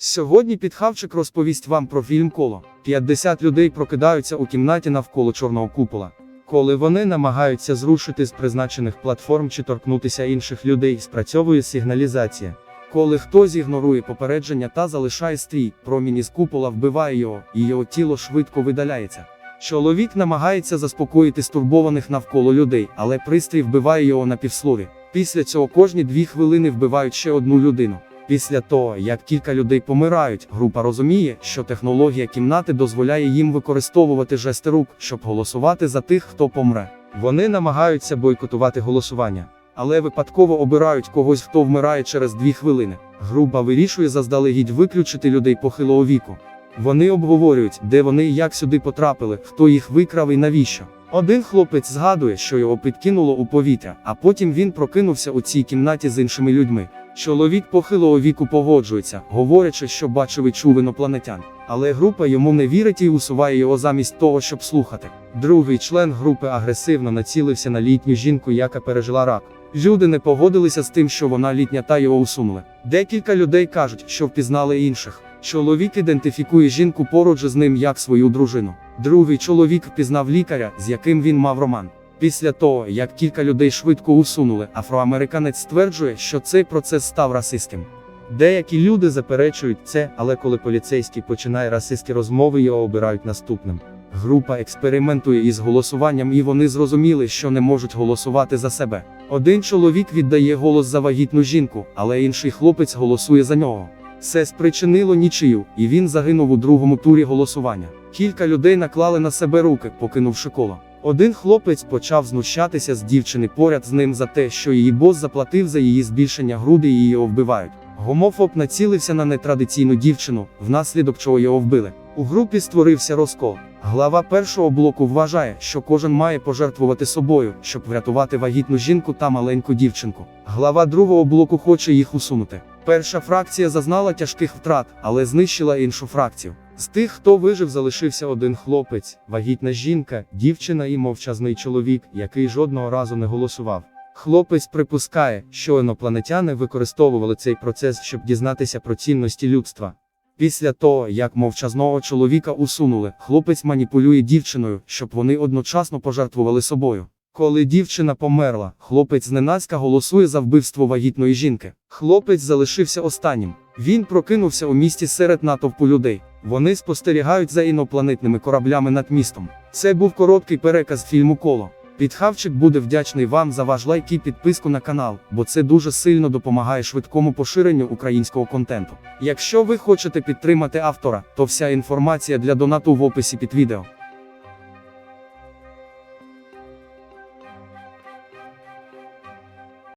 Сьогодні підхавчик розповість вам про фільм Коло. 50 людей прокидаються у кімнаті навколо чорного купола. Коли вони намагаються зрушити з призначених платформ чи торкнутися інших людей, спрацьовує сигналізація. Коли хтось ігнорує попередження та залишає стрій, промінь із купола вбиває його, і його тіло швидко видаляється. Чоловік намагається заспокоїти стурбованих навколо людей, але пристрій вбиває його на півслові. Після цього кожні дві хвилини вбивають ще одну людину. Після того, як кілька людей помирають, група розуміє, що технологія кімнати дозволяє їм використовувати жести рук, щоб голосувати за тих, хто помре. Вони намагаються бойкотувати голосування, але випадково обирають когось, хто вмирає через дві хвилини. Група вирішує заздалегідь виключити людей похилого віку. Вони обговорюють, де вони і як сюди потрапили, хто їх викрав і навіщо. Один хлопець згадує, що його підкинуло у повітря, а потім він прокинувся у цій кімнаті з іншими людьми. Чоловік похилого віку погоджується, говорячи, що бачив і чув інопланетян. Але група йому не вірить і усуває його замість того, щоб слухати. Другий член групи агресивно націлився на літню жінку, яка пережила рак. Люди не погодилися з тим, що вона літня та його усунули. Декілька людей кажуть, що впізнали інших. Чоловік ідентифікує жінку поруч з ним як свою дружину. Другий чоловік впізнав лікаря, з яким він мав роман. Після того, як кілька людей швидко усунули, афроамериканець стверджує, що цей процес став расистським. Деякі люди заперечують це, але коли поліцейський починає расистські розмови, його обирають наступним. Група експериментує із голосуванням, і вони зрозуміли, що не можуть голосувати за себе. Один чоловік віддає голос за вагітну жінку, але інший хлопець голосує за нього. Це спричинило нічию, і він загинув у другому турі голосування. Кілька людей наклали на себе руки, покинувши коло. Один хлопець почав знущатися з дівчини поряд з ним за те, що її бос заплатив за її збільшення груди і її вбивають. Гомофоб націлився на нетрадиційну дівчину, внаслідок чого його вбили. У групі створився розкол. Глава першого блоку вважає, що кожен має пожертвувати собою, щоб врятувати вагітну жінку та маленьку дівчинку. Глава другого блоку хоче їх усунути. Перша фракція зазнала тяжких втрат, але знищила іншу фракцію. З тих, хто вижив, залишився один хлопець, вагітна жінка, дівчина і мовчазний чоловік, який жодного разу не голосував. Хлопець припускає, що інопланетяни використовували цей процес, щоб дізнатися про цінності людства. Після того, як мовчазного чоловіка усунули, хлопець маніпулює дівчиною, щоб вони одночасно пожертвували собою. Коли дівчина померла, хлопець зненацька голосує за вбивство вагітної жінки. Хлопець залишився останнім. Він прокинувся у місті серед натовпу людей. Вони спостерігають за інопланетними кораблями над містом. Це був короткий переказ фільму Коло. Підхавчик буде вдячний вам за ваш лайк і підписку на канал, бо це дуже сильно допомагає швидкому поширенню українського контенту. Якщо ви хочете підтримати автора, то вся інформація для донату в описі під відео.